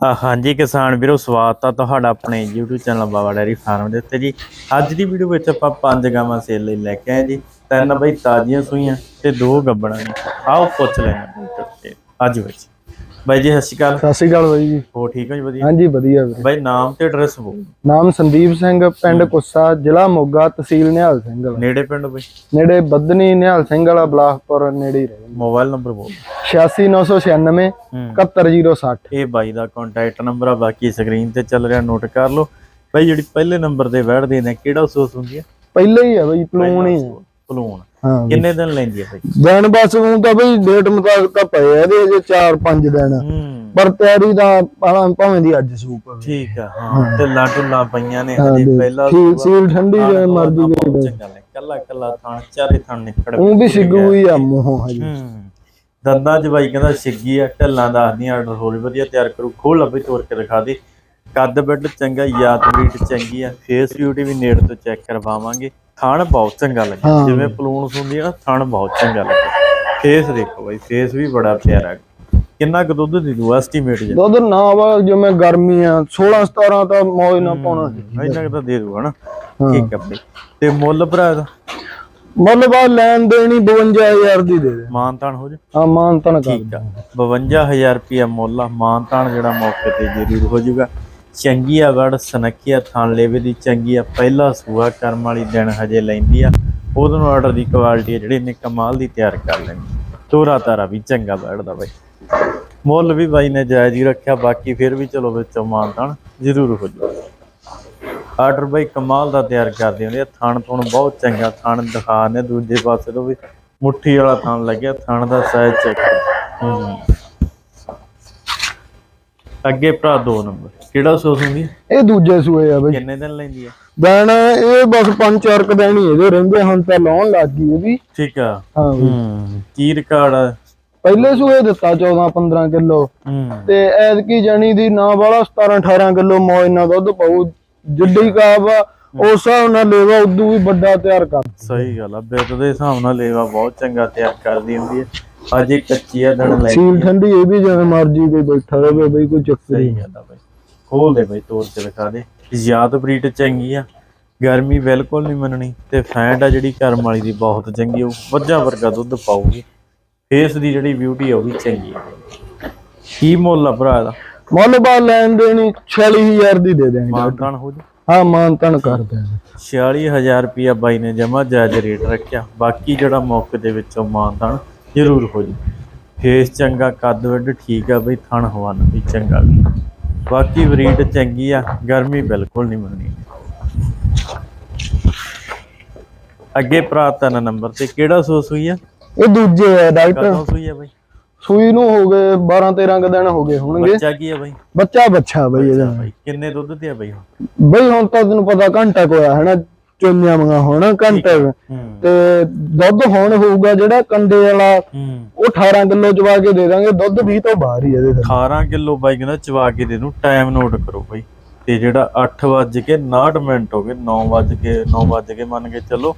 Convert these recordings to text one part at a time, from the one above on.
ਹਾਂਜੀ ਕਿਸਾਨ ਵੀਰੋ, ਸਵਾਗਤ ਆ ਤੁਹਾਡਾ ਆਪਣੇ YouTube channel Baba dairy farm ਦੇ ਉੱਤੇ ਜੀ। ਅੱਜ ਦੀ ਵੀਡੀਓ ਵਿੱਚ ਆਪਾਂ ਪੰਜ ਗਾਵਾਂ ਸੇਲ ਲਈ ਲੈ ਕੇ ਆਏ ਜੀ। ਤਿੰਨ ਬਈ ਤਾਜ਼ੀਆਂ ਸੂਈਆਂ ਤੇ ਦੋ ਗੱਬੜਾਂ ਆਓ ਪੁੱਛ ਲੈਣਾ ਅੱਜ ਵਿੱਚ। ਬਾਈ ਜੀ ਸਤਿ ਸ਼੍ਰੀ ਅਕਾਲ। ਸਤਿ ਸ਼੍ਰੀ ਅਕਾਲ ਬਾਈ ਜੀ। ਹੋ ਠੀਕ ਹੋ ਜੀ ਵਧੀਆ? ਹਾਂਜੀ ਵਧੀਆ ਵੀਰੇ। ਬਾਈ ਨਾਮ ਤੇ ਐਡਰੈਸ ਬੋਲ। ਨਾਮ ਸੰਦੀਪ ਸਿੰਘ ਪਿੰਡ ਕੁੱਸਾ ਜ਼ਿਲ੍ਹਾ ਮੋਗਾ ਤਹਿਸੀਲ ਨਿਹਾਲ ਸਿੰਘ ਵਾਲਾ। ਨੇੜੇ ਪਿੰਡ ਬਾਈ? ਨੇੜੇ ਬੱਦਨੀ ਨਿਹਾਲ ਸਿੰਘ ਵਾਲਾ ਬਲਾਸਪੁਰ ਨੇੜੇ ਹੀ ਰਹੇ ਮੋਬਾਈਲ ਨੰਬਰ ਬੋਲ। 86996 ਹੂੰ। 71060 ਇਹ ਬਾਈ ਦਾ ਕੰਟੈਕਟ ਨੰਬਰ ਆ ਬਾਕੀ ਸਕਰੀਨ ਤੇ ਚੱਲ ਰਿਹਾ ਨੋਟ ਕਰ ਲਓ। ਬਾਈ ਜਿਹੜੀ ਪਹਿਲੇ ਨੰਬਰ ਤੇ ਵੜਦੇ ਨੇ ਕਿਹੜਾ ਸੋਸ ਹੁੰਦੀ ਹੈ ਪਹਿਲੇ ਹੀ ਆ ਬਾਈ ਪਲੂਣ ਹੀ। ਪਲੂਣ ਹਾਂ ਕਿੰਨੇ ਦਿਨ ਲੈਂਦੀ ਹੈ ਬਾਈ? ਦਿਨ ਬਸ ਹੁਣ ਤਾਂ ਬਈ ਡੇਟ ਮੁਤਾਬਕ ਤਾਂ ਪਏ ਆ ਇਹਦੇ ਅਜੇ 4-5 ਦਿਨ। ਹੂੰ। ਪਰ ਤਿਆਰੀ ਦਾ ਭਾਵੇਂ ਦੀ ਅੱਜ ਸੂਪ ਆ ਠੀਕ ਆ ਹਾਂ ਤੇ ਲਾਟੁਲਾ ਪਈਆਂ ਨੇ ਹਾਂ ਦੇ ਪਹਿਲਾ ਠੀਕ ਸੀਲ ਠੰਡੀ ਜਿਵੇਂ ਮਰਜ਼ੀ ਨੇ ਕੱਲਾ ਕੱਲਾ ਥਣ ਚਾਰੇ ਥਣ ਨਿਕੜ ਉਹ ਵੀ ਸਿੱਗੂ ਹੀ ਆ ਮੂੰਹੋਂ ਹਜੇ। ਹੂੰ। ਦੰਦਾਂ ਚ ਬਾਈ ਕਹਿੰਦਾ ਛਿੱਗੀ ਆ ਢੱਲਾਂ ਦੱਸਦੀਆਂ ਆਰਡਰ ਹੋਰ ਵਧੀਆ ਤਿਆਰ ਕਰੂ। ਖੋਲ ਲੱਭੇ ਤੋੜ ਕੇ ਦਿਖਾ ਦੇ। ਕੱਦ ਬੈੱਡ ਚੰਗਾ ਯਾਦ ਬਰੀਡ ਚੰਗੀ ਆ। ਫੇਸ ਬਿਊਟੀ ਵੀ ਨੇੜ ਤੋਂ ਚੈੱਕ ਕਰਵਾਵਾਂਗੇ। ਥਣ ਬਹੁਤ ਚੰਗਾ ਲੱਗਾ ਹਾਂ। ਜਿਵੇਂ ਪਲੂਣ ਹੁੰਦੀ ਆ ਨਾ ਥਣ ਬਹੁਤ ਚੰਗਾ ਲੱਗਾ ਫੇਸ ਦੇਖੋ ਬਾਈ ਫੇਸ ਵੀ ਬੜਾ ਪਿਆਰਾ ਹੈ। ਕਿੰਨਾ ਕੁ ਦੁੱਧ ਦੇ ਦੂ ਐਸਟੀਮੇਟ ਜੀ ਦੁੱਧ ਨਾ ਵਾ ਜਿਵੇਂ ਗਰਮੀ ਆ 16 17 ਤਾਂ ਮੌਜ ਨਾ ਪਾਉਣਾ। ਸੀ ਇੰਨਾ ਕੁ ਤਾਂ ਦੇ ਦੂ ਹਨਾ ਹਾਂ। ਠੀਕ ਆ ਬਈ। ਤੇ ਮੁੱਲ ਭਰਾ ਦਾ ਮੁੱਲ ਬਾਅਦ ਲੈਣ ਦੇਣੀ 52000 ਦੀ ਦੇ ਦੇ। ਮਾਨਤਾਨ ਹੋ ਜਾ? ਹਾਂ ਮਾਨ ਤਾਂ ਕਰ ਠੀਕ ਆ। 52000 ਰੁਪਿਆ ਮੁੱਲ ਆ। ਮਾਨਤਾਨ ਜਿਹੜਾ ਮੌਕੇ ਤੇ ਜ਼ਰੂਰ ਹੋ ਜਾਊਗਾ। ਚੰਗੀ ਆ ਵੜ ਸਨੱਖੀਆ ਥਾਨ ਲੇਵੇ ਦੀ ਚੰਗੀ ਆ ਪਹਿਲਾ ਸੂਆ ਕਰਮ ਵਾਲੀ ਦਿਨ ਹਜੇ ਲੈਂਦੀ ਆ। ਉਹਦੋਂ ਨੂੰ ਆਰਡਰ ਦੀ ਕੁਆਲਿਟੀ ਆ ਜਿਹੜੀ ਨੇ ਕਮਾਲ ਦੀ ਤਿਆਰ ਕਰ ਲੈਂਦੀ। ਤੋਰਾ ਤਾਰਾ ਵੀ ਚੰਗਾ ਬੈਠਦਾ ਬਾਈ। ਮੁੱਲ ਵੀ ਬਾਈ ਨੇ ਜਾਇਜ਼ ਹੀ ਰੱਖਿਆ, ਬਾਕੀ ਫਿਰ ਵੀ ਚਲੋ ਵਿੱਚੋਂ ਮਾਨਤਾਨ ਜ਼ਰੂਰ ਹੋ ਜਾਊਗਾ ਆਰਡਰ ਬਾਈ ਕਮਾਲ ਦਾ ਤਿਆਰ ਕਰਦੇ ਹੁੰਦੇ ਆ। ਥਾਣ ਤੋਂ ਬਹੁਤ ਚੰਗਾ, ਥਾਣ ਦਿਖਾ ਨੇ ਦੂਜੇ ਪਾਸੇ ਤੋਂ ਵੀ ਮੁੱਠੀ ਵਾਲਾ ਥਾਣ ਲੱਗਿਆ, ਥਾਣ ਦਾ ਸਾਈਜ਼ ਚੈੱਕ ਹੂੰ। ਅੱਗੇ ਭਰਾ 2 ਨੰਬਰ। ਕਿਹੜਾ ਸੋਸ ਹੁੰਦੀ? ਇਹ ਦੂਜੇ ਸੂਏ ਆ ਬਈ। ਕਿੰਨੇ ਦਿਨ ਲੈਂਦੀ ਹੈ ਦਿਨ ਇਹ ਬਸ ਪੰਜ ਚਾਰ ਕੁ ਦਿਨ ਹੀ ਇਹਦੇ ਰਹਿੰਦੇ ਹੁਣ ਤਾਂ ਲਾਉਣ ਲੱਗ ਗਈ ਇਹ ਵੀ ਠੀਕ ਆ। ਹਾਂ ਕੀ ਰਿਕਾਰਡ ਆ? ਪਹਿਲੇ ਸੂਏ ਦਿੱਤਾ 14 15 ਕਿਲੋ। ਤੇ ਐਤਕੀ ਜਣੀ ਦੀ ਨਾ ਵਾਲਾ 17 18 ਕਿਲੋ ਮੌਜ ਨਾਲ ਦੁੱਧ ਪਾਉ ਜਿੱਡੀ ਕਾਬ ਆ ਉਸ ਹਿਸਾਬ ਨਾਲ ਲੇਵਾ ਉਦੋਂ ਵੀ ਵੱਡਾ ਤਿਆਰ ਕਰ। ਸਹੀ ਗੱਲ ਆ ਬਿੱਤ ਦੇ ਹਿਸਾਬ ਨਾਲ ਲੇਵਾ ਬਹੁਤ ਚੰਗਾ ਤਿਆਰ ਕਰਦੀ ਹੁੰਦੀ ਹੈ ਅਜੇ ਕੱਚੀ ਆ ਦਿਨ ਲੈ ਸੀਲ ਠੰਡੀ ਇਹ ਵੀ ਜਿਵੇਂ ਮਰਜ਼ੀ ਕੋਈ ਬੈਠਾ ਰਹੇ ਬਈ ਕੋਈ ਚੱਕਰ ਨਹੀਂ। ਆ ਬਾਈ। ਖੋਲ ਦੇ ਬਾਈ ਤੋੜ ਕੇ ਦਿਖਾ ਦੇ। ਯਾਦ ਬਰੀਡ ਚੰਗੀ ਆ। ਗਰਮੀ ਬਿਲਕੁਲ ਨਹੀਂ ਮੰਨਣੀ ਤੇ ਫੈਂਟ ਆ ਜਿਹੜੀ ਕਰਮ ਵਾਲੀ ਦੀ ਬਹੁਤ ਚੰਗੀ ਉਹ ਵੱਜਾ ਵਰਗਾ ਦੁੱਧ ਪਾਊਗੀ। ਫੇਸ ਦੀ ਜਿਹੜੀ ਬਿਊਟੀ ਆ ਉਹ ਵੀ ਚੰਗੀ ਆ। ਕੀ ਮੁੱਲ ਆ ਭਰਾ ਦਾ ਮੁੱਲ ਬਾਅਦ ਲੈਣ ਦੇਣੀ 46000 ਦੀ ਦੇ ਦੇਣੀ। ਮਾਨਤਾਨ ਹੋ ਜਾ। ਹਾਂ ਮਾਨ ਤਨ ਕਰ ਦੇਣੀ 46000 ਰੁਪਿਆ ਬਾਈ ਨੇ ਜਮਾ ਜਾਇਜ਼ ਰੇਟ ਰੱਖਿਆ। ਬਾਕੀ ਜਿਹੜਾ ਮੌਕੇ ਦੇ ਵਿੱਚੋਂ ਮਾਨਤਾਨ ਜ਼ਰੂਰ ਹੋ ਜੀ। ਫੇਸ ਚੰਗਾ ਕੱਦ ਵੱਡ ਠੀਕ ਆ ਬਈ ਥਣ ਹਵਾਨਾ ਵੀ ਚੰਗਾ ਵੀ। ਬਾਕੀ ਬਰੀਡ ਚੰਗੀ ਆ ਗਰਮੀ ਬਿਲਕੁਲ ਨਹੀਂ ਮੰਨਣੀ। ਅੱਗੇ ਭਰਾ ਤਿੰਨ ਨੰਬਰ ਤੇ ਕਿਹੜਾ ਸੋਸ ਹੋਈ ਆ? ਇਹ ਦੂਜੇ ਆ ਡਾਕਟਰ। ਕਦੋਂ ਸੂਈ ਆ ਬਾਈ? ਸੂਈ ਨੂੰ ਹੋ ਗਏ 12 13 ਕੁ ਦਿਨ ਹੋ ਗਏ ਹੋਣਗੇ। ਬੱਚਾ ਕੀ ਆ ਬਾਈ? ਬੱਚਾ ਬੱਚਾ ਬਈ ਇਹਦਾ। ਬਾਈ ਕਿੰਨੇ ਦੁੱਧ ਤੇ ਆ ਬਾਈ ਹੁਣ? ਬਈ ਹੁਣ ਤਾਂ ਤੈਨੂੰ ਪਤਾ ਘੰਟਾ ਕੋਇਆ ਹੈ ਨਾ ਚੋਈਆਂ ਮੰਗਾ ਹੁਣ ਘੰਟੇ ਕੁ। ਤੇ ਦੁੱਧ ਹੁਣ ਹੋਊਗਾ ਜਿਹੜਾ ਕੰਡੇ ਵਾਲਾ ਹੂੰ। ਉਹ 18 ਕਿਲੋ ਚਵਾ ਕੇ ਦੇ ਦਾਂਗੇ ਦੁੱਧ 20 ਤੋਂ ਬਾਹਰ ਹੀ ਇਹਦੇ ਤੇ 18 ਕਿਲੋ ਬਾਈ ਕਹਿੰਦਾ ਚਵਾ ਕੇ ਦੇ ਦੂੰ ਟਾਈਮ ਨੋਟ ਕਰੋ ਬਾਈ। ਤੇ ਜਿਹੜਾ 8 ਵੱਜ ਕੇ 59 ਮਿੰਟ ਹੋ ਗਏ 9 ਵੱਜ ਕੇ 9 ਵੱਜ ਕੇ ਮੰਨ ਕੇ ਚੱਲੋ।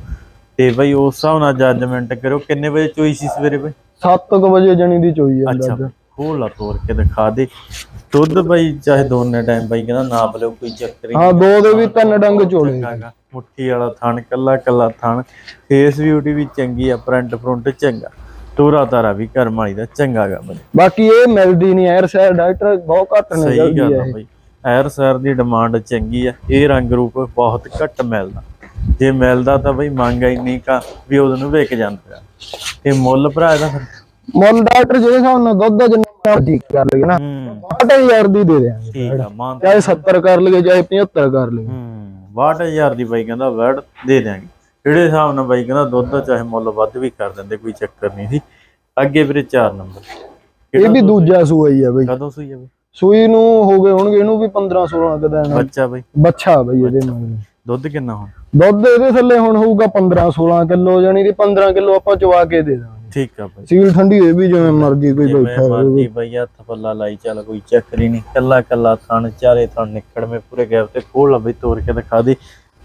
ਤੇ ਬਾਈ ਉਸ ਹਿਸਾਬ ਨਾਲ ਜੱਜਮੈਂਟ ਕਰੋ ਕਿੰਨੇ ਵਜੇ ਚੋਈ ਸੀ ਸਵੇਰੇ ਬਾਈ? 7 ਵਜੇ ਜਣੀ ਦੀ ਚੋਈ ਆ ਅੱਛਾ ਖੋਲ ਲਾ ਤੋੜ ਕੇ ਦਿਖਾ ਦੇ। ਦੁੱਧ ਬਾਈ ਚਾਹੇ ਦੋਨੇ ਟਾਈਮ ਬਾਈ ਕਹਿੰਦਾ ਨਾਪ ਲਿਓ ਕੋਈ ਚੱਕਰ ਹੀ ਹਾਂ ਦੋ ਦੇ ਵੀ ਤਿੰਨ ਡੰਗ ਚੋਲੇ। ਮੁੱਠੀ ਵਾਲਾ ਥਣ ਕੱਲਾ ਕੱਲਾ ਥਣ ਫੇਸ ਬਿਊਟੀ ਵੀ ਚੰਗੀ ਆ ਫਰੰਟ ਫਰੰਟ ਚੰਗਾ। ਤੋਰਾ ਤਾਰਾ ਵੀ ਕਰਮ ਵਾਲੀ ਦਾ ਚੰਗਾ ਗਾ ਬਾਈ। ਬਾਕੀ ਇਹ ਮਿਲਦੀ ਨਹੀਂ ਐਰ ਸੈਰ ਡਾਕਟਰ ਬਹੁਤ ਘੱਟ ਨੇ ਸਹੀ ਗੱਲ ਆ ਬਈ। ਐਰ ਸਰ ਦੀ ਡਿਮਾਂਡ ਚੰਗੀ ਆ ਇਹ ਰੰਗ ਰੂਪ ਬਹੁਤ ਘੱਟ ਮਿਲਦਾ। ਜੇ ਮਿਲਦਾ ਤਾਂ ਬਈ ਮੰਗ ਇੰਨੀ ਕਾ ਵੀ ਉਹਨੂੰ ਨੂੰ ਵਿਕ ਜਾਂਦਾ ਤੇ ਮੁੱਲ ਭਰਾ ਇਹਦਾ ਫਿਰ? ਮੁੱਲ ਡਾਕਟਰ ਜਿਹੜੇ ਹਿਸਾਬ ਨਾਲ ਦੁੱਧ ਦਾ ਜਿੰਨਾ ਮਰਜ਼ੀ ਕਰ ਲਈਏ ਨਾ। ਹੂੰ। 62000 ਦੀ ਦੇ ਦਿਆਂਗੇ। ਠੀਕ ਆ ਮਾਨ ਚਾਹੇ 70 ਕਰ ਲਈਏ ਚਾਹੇ 75 ਕਰ ਲਈਏ। 62000 ਦੀ ਬਾਈ ਕਹਿੰਦਾ ਵਰਡ ਦੇ ਦਿਆਂਗੇ। ਜਿਹੜੇ ਹਿਸਾਬ ਨਾਲ ਬਾਈ ਕਹਿੰਦਾ ਦੁੱਧ ਦਾ ਚਾਹੇ ਮੁੱਲ ਵੱਧ ਵੀ ਕਰ ਦਿੰਦੇ ਕੋਈ ਚੱਕਰ ਨਹੀਂ ਸੀ। ਅੱਗੇ ਵੀਰੇ 4 ਨੰਬਰ। ਇਹ ਵੀ ਦੂਜਾ ਸੂਆ ਹੀ ਆ ਬਈ। ਕਦੋਂ ਸੂਈ ਆ ਬਈ? ਸੂਈ ਨੂੰ ਹੋ ਗਏ ਹੋਣਗੇ ਇਹਨੂੰ ਵੀ 15 16 ਕੁ ਦਿਨ। ਬੱਚਾ ਬਈ। ਬੱਚਾ ਬਈ ਇਹਦੇ ਮਗਰ ਦੁੱਧ ਕਿੰਨਾ ਹੁਣ? ਦੁੱਧ ਇਹਦੇ ਥੱਲੇ ਹੁਣ ਹੋਊਗਾ 15 16 ਕਿਲੋ ਜਾਨੀ ਕਿ 15 ਕਿਲੋ ਆਪਾਂ ਚਵਾ ਕੇ ਦੇ ਦਾਂਗੇ। ਠੀਕ ਆ ਬਾਈ। ਸੀਲ ਠੰਡੀ ਇਹ ਵੀ ਜਿਵੇਂ ਮਰਜ਼ੀ ਕੋਈ ਬੈਠਾ ਰਹੇ ਮਰਜ਼ੀ ਬਈ ਹੱਥ ਪੱਲਾ ਲਾਈ ਚੱਲ ਕੋਈ ਚੱਕਰ ਨਹੀਂ। ਕੱਲਾ ਕੱਲਾ ਥਣ ਚਾਰੇ ਥਣ ਨਿਕੜਵੇਂ ਪੂਰੇ ਗੈਪ ਤੇ ਖੋਲ ਲਵੇ ਤੋੜ ਕੇ ਦਿਖਾ ਦੇ।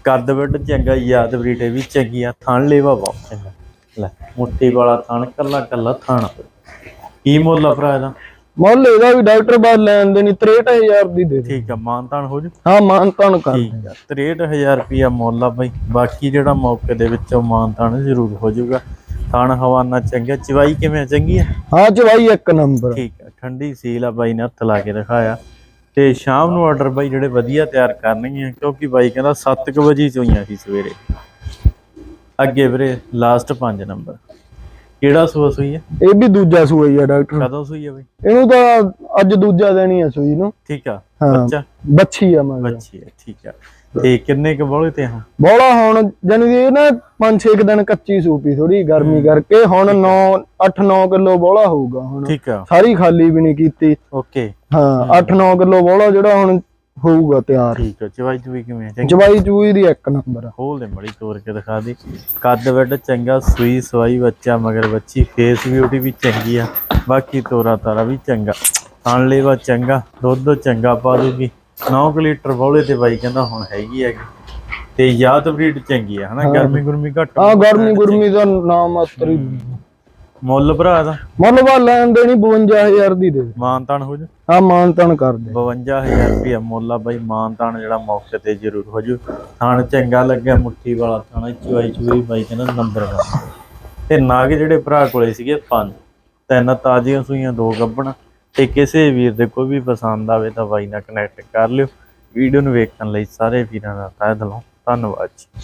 ਕੱਦ ਵੱਡ ਚੰਗਾ ਯਾਦ ਬਰੀਟੇ ਵੀ ਚੰਗੀ ਆ ਥਣ ਲੇਵਾ ਬਹੁਤ ਚੰਗਾ। ਲੈ ਮੁੱਠੀ ਵਾਲਾ ਥਣ ਕੱਲਾ ਕੱਲਾ ਥਣ। ਕੀ ਮੁੱਲ ਆ ਭਰਾ ਇਹਦਾ? ਮੁੱਲ ਇਹਦਾ ਵੀ ਡਾਕਟਰ ਬਾਦ ਲੈਣ ਦੇ ਨਹੀਂ 63000 ਦੀ ਦੇ ਦੇ। ਠੀਕ ਆ ਮਾਨਤਾਨ ਹੋ ਜੂ? ਹਾਂ ਮਾਨ ਤਾਨ ਕਰ ਠੀਕ ਆ। 63000 ਰੁਪਿਆ ਮੁੱਲ ਆ ਬਾਈ। ਬਾਕੀ ਜਿਹੜਾ ਮੌਕੇ ਦੇ ਵਿੱਚੋਂ ਮਾਨਤਾਨ ਜ਼ਰੂਰ ਹੋ ਜਾਊਗਾ ਥਣ ਹਵਾਨਾ ਚੰਗਾ ਚਵਾਈ ਕਿਵੇਂ? ਚੰਗੀ ਆ? ਹਾਂ ਚਵਾਈ ਇੱਕ ਨੰਬਰ। ਠੀਕ ਆ ਠੰਡੀ ਸੀਲ ਆ ਬਾਈ ਨੇ ਹੱਥ ਲਾ ਕੇ ਦਿਖਾਇਆ ਤੇ ਸ਼ਾਮ ਨੂੰ ਆਰਡਰ ਬਾਈ ਜਿਹੜੇ ਵਧੀਆ ਤਿਆਰ ਕਰਨਗੇ ਕਿਉਂਕਿ ਬਾਈ ਕਹਿੰਦਾ 7:00 ਵਜੇ ਚੋਈਆਂ ਸੀ ਸਵੇਰੇ। ਅੱਗੇ ਵੀਰੇ ਲਾਸਟ 5 ਨੰਬਰ। ਕਿਹੜਾ ਸੂਆ ਸੂਈ ਹੈ ਇਹ ਵੀ ਦੂਜਾ ਸੂਈ ਆ ਡਾਕਟਰ। ਕਦੋਂ ਸੂਈ ਹੈ ਬਾਈ? ਇਹਨੂੰ ਤਾਂ ਅੱਜ ਦੂਜਾ ਦਿਨ ਹੀ ਸੂਈ ਨੂੰ। ਠੀਕ ਆ ਹਾਂ। ਬੱਚਾ? ਬੱਚੀ ਆ ਮਗਰ ਬੱਚੀ ਹੈ ਠੀਕ ਆ। ਤੇ ਕਿੰਨੇ ਕੁ ਬੋਲੇ ਤੇ ਹਾਂ ਬੋਲਾ ਹੁਣ ਜਾਨੀ ਇਹ ਨਾ 5-6 ਦਿਨ ਕੱਚੀ ਸੂਪੀ ਥੋੜੀ ਗਰਮੀ ਕਰਕੇ ਹੁਣ 9 8-9 ਕਿਲੋ ਬੋਲਾ ਹੋਊਗਾ ਹੁਣ। ਠੀਕ ਆ। ਸਾਰੀ ਖਾਲੀ ਵੀ ਨਹੀਂ ਕੀਤੀ। ਓਕੇ। ਹਾਂ 8-9 ਕਿਲੋ ਬੋਲਾ ਜਿਹੜਾ ਹੁਣ ਹੋਊਗਾ ਤਿਆਰ। ਠੀਕ ਆ ਚਵਾਈ ਚੁਈ ਕਿਵੇਂ ਆ? ਚੰਗੀ। ਜਵਾਈ ਚੂਈ ਦੀ ਇੱਕ ਨੰਬਰ ਖੋਲ ਦੇ ਮੜੀ ਤੋੜ ਕੇ ਦਿਖਾ ਦੇ। ਕੱਦ ਵੱਡ ਚੰਗਾ ਸੂਈ ਸਵਾਈ ਬੱਚਾ ਮਗਰ ਬੱਚੀ ਫੇਸ ਬਿਊਟੀ ਵੀ ਚੰਗੀ ਆ। ਬਾਕੀ ਤੋਰਾ ਤਾਰਾ ਵੀ ਚੰਗਾ। ਖਾਣ ਲੈਵਾ ਚੰਗਾ ਦੁੱਧ ਚੰਗਾ ਪਾ ਦੂਗੀ। 9 ਲੀਟਰ ਬੋਲੇ ਤੇ ਬਾਈ ਕਹਿੰਦਾ ਹੁਣ ਹੈਗੀ ਹੈਗੀ ਤੇ ਯਾਦ ਬਰੀਡ ਚੰਗੀ ਆ ਹਨਾ? ਗਰਮੀ ਗੁਰਮੀ ਘੱਟ ਆ। ਗਰਮੀ ਗੁਰਮੀ ਦਾ ਨਾਮ ਮਾਤਰੀ ਮੁੱਲ ਭਰਾ ਦਾ? ਮੁੱਲ ਵਾ ਲੈਣ ਦੇਣੀ 52000 ਦੀ ਦੇ ਦੇ। ਮਾਨਤਾਨ ਹੋ ਜਾ? ਆ ਮਾਨ ਤਾਨ ਕਰ ਦੇ। 52000 ਰੁਪਇਆ ਮੁੱਲ ਆ ਬਾਈ ਮਾਨਤਾਨ ਜਿਹੜਾ ਮੌਕੇ ਤੇ ਜ਼ਰੂਰ ਹੋ ਜੂ। ਥਾਣ ਚੰਗਾ ਲੱਗਿਆ ਮੁੱਠੀ ਵਾਲਾ ਥਾਣਾ ਚੁਆਈ ਚੁਈ ਬਾਈ ਕਹਿੰਦਾ ਨੰਬਰ ਵਾ ਤੇ ਨਾਗ ਜਿਹੜੇ ਭਰਾ ਕੋਲੇ ਸੀਗੇ ਪੰਜ। ਤਿੰਨ ਤਾਜ਼ੀਆਂ ਸੂਈਆਂ ਦੋ ਗੱਬਣ। ਤੇ ਕਿਸੇ ਵੀਰ ਦੇ ਕੋਈ ਵੀ ਪਸੰਦ ਆਵੇ ਤਾਂ ਬਾਈ ਨਾਲ ਕਨੈਕਟ ਕਰ ਲਿਓ। ਵੀਡੀਓ ਨੂੰ ਵੇਖਣ ਲਈ ਸਾਰੇ ਵੀਰਾਂ ਦਾ ਤਹਿ ਦਿਲੋਂ ਧੰਨਵਾਦ ਜੀ।